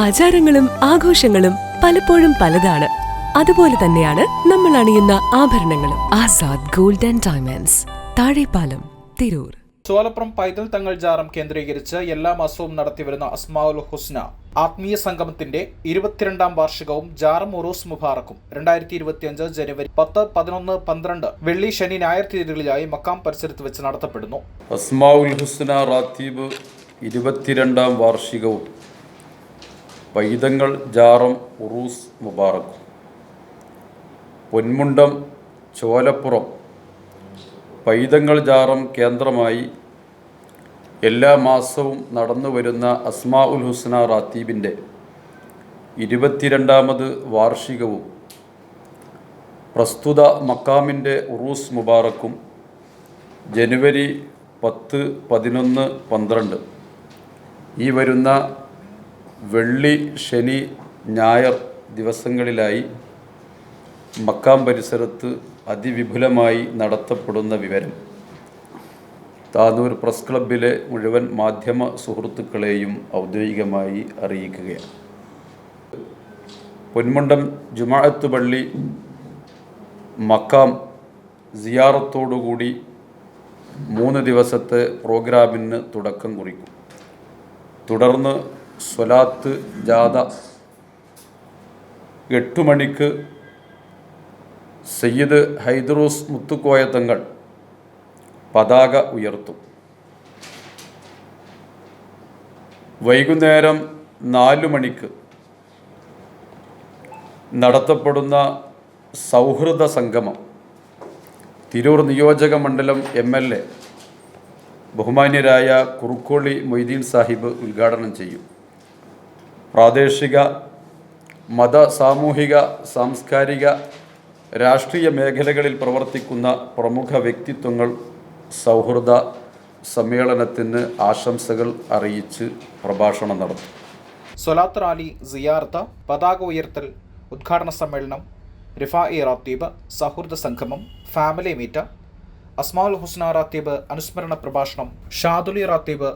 ആചാരങ്ങളും ആഘോഷങ്ങളും പലപ്പോഴും പലതാണ്. അതുപോലെ തന്നെയാണ് നമ്മൾ അണിയുന്ന ആഭരണങ്ങളും. Azad gold and diamonds Thazhepalam Tirur. Cholappuram Paithal Thangal ജാറം കേന്ദ്രീകരിച്ച് എല്ലാ മാസവും നടത്തിവരുന്ന അസ്മാഉൽ ഹുസ്ന ആത്മീയ സംഗമത്തിന്റെ ഇരുപത്തിരണ്ടാം വാർഷികവും ജാറം ഉറൂസ് മുബാറക്കും രണ്ടായിരത്തി ഇരുപത്തിയഞ്ച് ജനുവരി പത്ത് പതിനൊന്ന് പന്ത്രണ്ട് വെള്ളി ശനി ഞായർ തീയതികളിലായി മക്കാം പരിസരത്ത് വെച്ച് നടത്തപ്പെടുന്നു. അസ്മാഉൽ ഹുസ്ന റാത്തീബ് ഇരുപത്തിരണ്ടാം വാർഷികവും പൈതങ്ങൾ ജാറം ഉറൂസ് മുബാറക്കും പൊന്മുണ്ടം ചോലപ്പുറം. പൈതങ്ങൾ ജാറം കേന്ദ്രമായി എല്ലാ മാസവും നടന്നു വരുന്ന അസ്മാ ഉൽ ഹുസ്ന റാത്തീബിന്റെ ഇരുപത്തിരണ്ടാമത് വാർഷികവും പ്രസ്തുത മക്കാമിന്റെ ഉറൂസ് മുബാറക്കും ജനുവരി പത്ത് പതിനൊന്ന് പന്ത്രണ്ട്. ഈ വരുന്ന വെള്ളി ശനി ഞായർ ദിവസങ്ങളിലായി മക്കാം പരിസരത്ത് അതിവിപുലമായി നടത്തപ്പെടുന്ന വിവരം. താനൂർ പ്രസ് ക്ലബിലെ മുഴുവൻ മാധ്യമ സുഹൃത്തുക്കളെയും ഔദ്യോഗികമായി അറിയിക്കുകയാണ്. പൊന്മുണ്ടം ജുമാഅത്ത് പള്ളി മക്കാം സിയാറത്തോടുകൂടി മൂന്ന് ദിവസത്തെ പ്രോഗ്രാമിന് തുടക്കം കുറിക്കും. തുടർന്ന് സ്വലാത്ത് ജാഥ എട്ട് മണിക്ക് സയ്യിദ് ഹൈദ്രൂസ് മുത്തുക്കോയ തങ്ങൾ പതാക ഉയർത്തും. വൈകുന്നേരം നാലു മണിക്ക് നടത്തപ്പെടുന്ന സൗഹൃദ സംഗമം. തിരൂർ നിയോജക മണ്ഡലം എം എൽ എ ബഹുമാന്യരായ കുറുക്കോളി മൊയ്തീൻ സാഹിബ് ഉദ്ഘാടനം ചെയ്യും. പ്രാദേശിക മത സാമൂഹിക സാംസ്കാരിക രാഷ്ട്രീയ മേഖലകളിൽ പ്രവർത്തിക്കുന്ന പ്രമുഖ വ്യക്തിത്വങ്ങൾ സൗഹൃദ സമ്മേളനത്തിന് ആശംസകൾ അറിയിച്ച് പ്രഭാഷണം നടത്തും. സൊലാത്ത് റാലി സിയാർത്ത പതാക ഉയർത്തൽ ഉദ്ഘാടന സമ്മേളനം റിഫാഇ റാത്തീബ് സൗഹൃദ സംഗമം ഫാമിലി മീറ്റ് അസ്മാൽ ഹുസ്ന റാത്തീബ് അനുസ്മരണ പ്രഭാഷണം ഷാദുലി റാത്തീബ്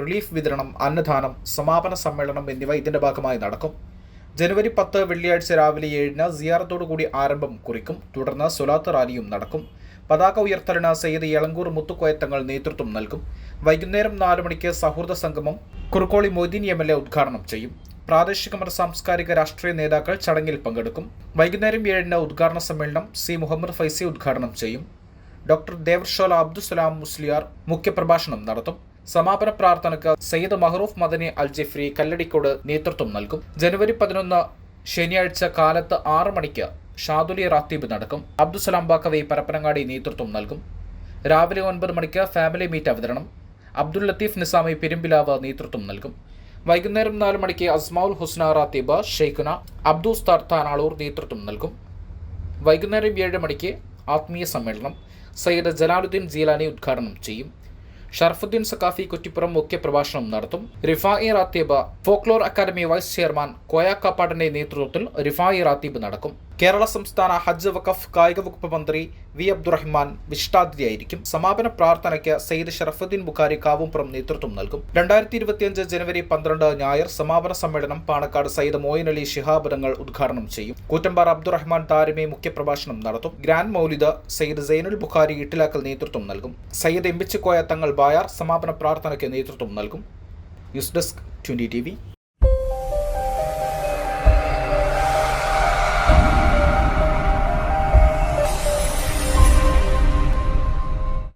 റിലീഫ് വിതരണം അന്നദാനം സമാപന സമ്മേളനം എന്നിവ ഇതിന്റെ ഭാഗമായി നടക്കും. ജനുവരി പത്ത് വെള്ളിയാഴ്ച രാവിലെ ഏഴിന് സിയാറത്തോടുകൂടി ആരംഭം കുറിക്കും. തുടർന്ന് സൊലാത്ത് റാലിയും നടക്കും. പതാക ഉയർത്തലിന് സെയ്ദ് എളങ്കൂർ മുത്തുക്കോയത്തങ്ങൾ നേതൃത്വം നൽകും. വൈകുന്നേരം നാല് മണിക്ക് സൗഹൃദ സംഗമം Kurukkoli Moideen M L A ഉദ്ഘാടനം ചെയ്യും. പ്രാദേശിക മത സാംസ്കാരിക രാഷ്ട്രീയ നേതാക്കൾ ചടങ്ങിൽ പങ്കെടുക്കും. വൈകുന്നേരം ഏഴിന് ഉദ്ഘാടന സമ്മേളനം സി മുഹമ്മദ് ഫൈസി ഉദ്ഘാടനം ചെയ്യും. ഡോക്ടർ ദേവർഷോല അബ്ദുസലാം മുസ്ലിയാർ മുഖ്യപ്രഭാഷണം നടത്തും. സമാപന പ്രാർത്ഥനയ്ക്ക് സയ്യിദ് മഹറൂഫ് മദനി അൽ ജിഫ്രി കല്ലടിക്കോട് നേതൃത്വം നൽകും. ജനുവരി പതിനൊന്ന് ശനിയാഴ്ച കാലത്ത് ആറ് മണിക്ക് ഷാദുലി റാത്തീബ് നടക്കും. അബ്ദുസലാം ബാക്കവി പരപ്പനങ്ങാടി നേതൃത്വം നൽകും. രാവിലെ ഒൻപത് മണിക്ക് ഫാമിലി മീറ്റ് അവതരണം. അബ്ദുൽ ലത്തീഫ് നിസാമി പെരുമ്പിലാവ് നേതൃത്വം നൽകും. വൈകുന്നേരം നാല് മണിക്ക് അസ്മാഉൽ ഹുസ്ന റാത്തീബ് ഷെയ്ഖുന അബ്ദുസ് തർത്താനാളൂർ നേതൃത്വം നൽകും. വൈകുന്നേരം ഏഴ് മണിക്ക് ആത്മീയ സമ്മേളനം. സയ്യിദ് ജലാലുദ്ദീൻ ജീലാനി ഉദ്ഘാടനം ചെയ്യും. ഷർഫുദ്ദീൻ സക്കാഫി കുറ്റിപ്പുറം മുഖ്യപ്രഭാഷണം നടത്തും. Rifai Ratheeb folklore academy vice chairman Koya കാപ്പാടിന്റെ നേതൃത്വത്തിൽ റിഫായി റാത്തീബ് നടക്കും. കേരള സംസ്ഥാന ഹജ്ജ് വഖഫ് കായിക വകുപ്പ് മന്ത്രി വി അബ്ദുറഹ്മാൻ വിശിഷ്ടാതിഥിയായിരിക്കും. സമാപന പ്രാർത്ഥനയ്ക്ക് സയ്യിദ് ഷറഫുദ്ദീൻ ബുഖാരി കാവുംപുറം നേതൃത്വം നൽകും. രണ്ടായിരത്തി ഇരുപത്തിയഞ്ച് ജനുവരി പന്ത്രണ്ട് ഞായർ സമാപന സമ്മേളനം പാണക്കാട് സയ്യിദ് മോയിൻ അലി ശിഹാബ് ഉദ്ഘാടനം ചെയ്യും. കൂറ്റമ്പാറ അബ്ദുറഹ്മാൻ താരമി മുഖ്യപ്രഭാഷണം നടത്തും. ഗ്രാൻഡ് മൗലിദ് സയ്യിദ് സൈനുൽ ബുഖാരി ഇട്ടിലാക്കൽ നേതൃത്വം നൽകും. സയ്യിദ് എമ്പിച്ചിക്കോയ തങ്ങൾ ബായാർ സമാപന പ്രാർത്ഥനയ്ക്ക് നേതൃത്വം നൽകും. News desk twenty T